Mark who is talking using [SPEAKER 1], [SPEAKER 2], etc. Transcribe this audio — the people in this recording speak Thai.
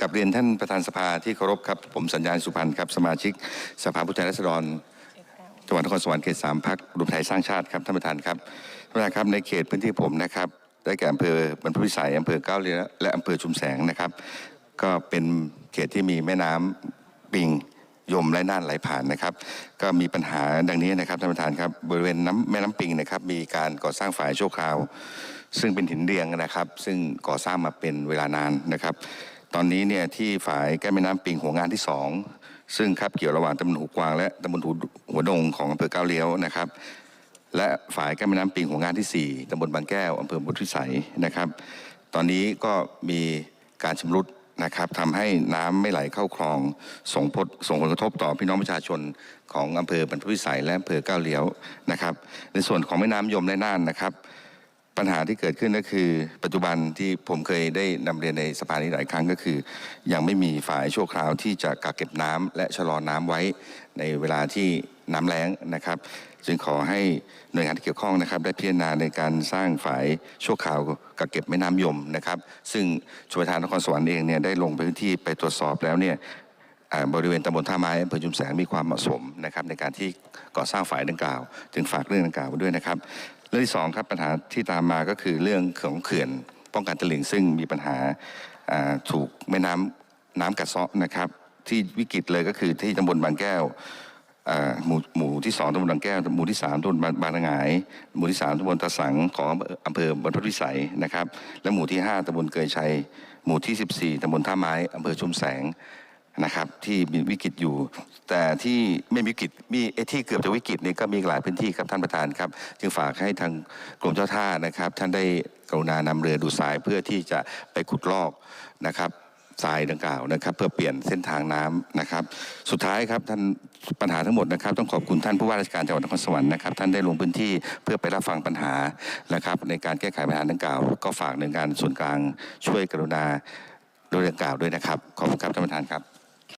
[SPEAKER 1] กับเรียนท่านประธานสภาที่เคารพครับ ผมสัญญาณสุพรรณครับ สมาชิกสภาผู้แทนราษฎรจังหวัดนครสวรรค์เขตสามพักรวมไทยสร้างชาติครับท่านประธานครับท่านประธานครับในเขตพื้นที่ผมนะครับ ได้แก่อำเภอบรรพวิสัยอำเภอเก้าเรือและอำเภอชุมแสงนะครับ ก็เป็นเขตที่มีแม่น้ำปิงยมและน่านไหลผ่านนะครับ ก็มีปัญหาดังนี้นะครับท่านประธานครับบริเวณน้ำแม่น้ำปิงนะครับมีการก่อสร้างฝ่ายชั่วคราว ซึ่งเป็นหินเรียงนะครับ ซึ่งก่อสร้างมาเป็นเวลานานนะครับ ตอนนี้เนี่ยที่ฝ่ายแก้แม่น้ำปิงหัวงานที่สองซึ่งครับเกี่ยวระหว่างตำบลหูกวางและตำบลหูหัวดงของอำเภอก้าวเลี้ยวนะครับ และฝ่ายแก้แม่น้ำปิงหัวงานที่ 4ตำบลบางแก้วอำเภอบุตรวิสัยนะครับ ตอนนี้ก็มีการชำรุดนะครับทำให้น้ำไม่ไหลเข้าคลองส่งผลส่งผลกระทบต่อพี่น้องประชาชนของอำเภอบรรพตวิสัยและอำเภอก้าวเลี้ยวนะครับ ในส่วนของแม่น้ำยมและน่านนะครับ ปัญหาที่เกิดขึ้นก็คือ ปัจจุบันที่ผมเคยได้นำเรียนในสภานี้หลายครั้งก็คือ ยังไม่มีฝ่ายชั่วคราวที่จะกักเก็บน้ำและชะลอน้ำไว้ในเวลาที่น้ำแล้งนะครับ จึงขอให้หน่วยงานที่เกี่ยวข้องนะครับ ได้พิจารณาในการสร้างฝ่ายชั่วคราวกักเก็บแม่น้ำยมนะครับ ซึ่งชลประทานนครสวรรค์เองเนี่ยได้ลงพื้นที่ไปตรวจสอบแล้วเนี่ย บริเวณตำบลท่าไม้อำเภอชุมแสงมีความเหมาะสมนะครับในการที่ก่อสร้างฝ่ายดังกล่าว จึงฝากเรื่องดังกล่าวไว้ด้วยนะครับ เรื่องที่สองครับปัญหาที่ตามมาก็คือเรื่องของเขื่อนป้องกันตลิ่งซึ่งมีปัญหาถูกแม่น้ำน้ำกัดเซาะนะครับ ที่วิกฤตเลยก็คือที่ตำบลบางแก้วหมู่หมู่ที่สองตำบลบางแก้วหมู่ที่สามตำบลบางบางระหงาย หมู่ที่สามตำบลตะสังของอำเภอบรรพตวิสัยนะครับ และหมู่ที่ห้าตำบลเกยชัย หมู่ที่สิบสี่ตำบลท่าไม้อำเภอชุมแสง นะครับที่มีวิกฤตอยู่ แต่ที่ไม่มีวิกฤตมีไอ้ที่เกือบจะวิกฤตนี่ก็มีหลายพื้นที่ครับท่านประธานครับ จึงฝากให้ทางกรมเจ้าท่านะครับ ท่านได้กรุณานำเรือดูทรายเพื่อที่จะไปขุดลอกนะครับทรายดังกล่าวนะครับ เพื่อเปลี่ยนเส้นทางน้ำนะครับ สุดท้ายครับท่านปัญหาทั้งหมดนะครับ ต้องขอบคุณท่านผู้ว่าราชการจังหวัดนครสวรรค์นะครับท่านได้ลงพื้นที่เพื่อไปรับฟังปัญหานะครับ ในการแก้ไขปัญหาดังกล่าว ก็ฝากหน่วยงานส่วนกลางช่วยกรุณาโดยดังกล่าวด้วยนะครับ ขอบคุณครับท่านประธานครับ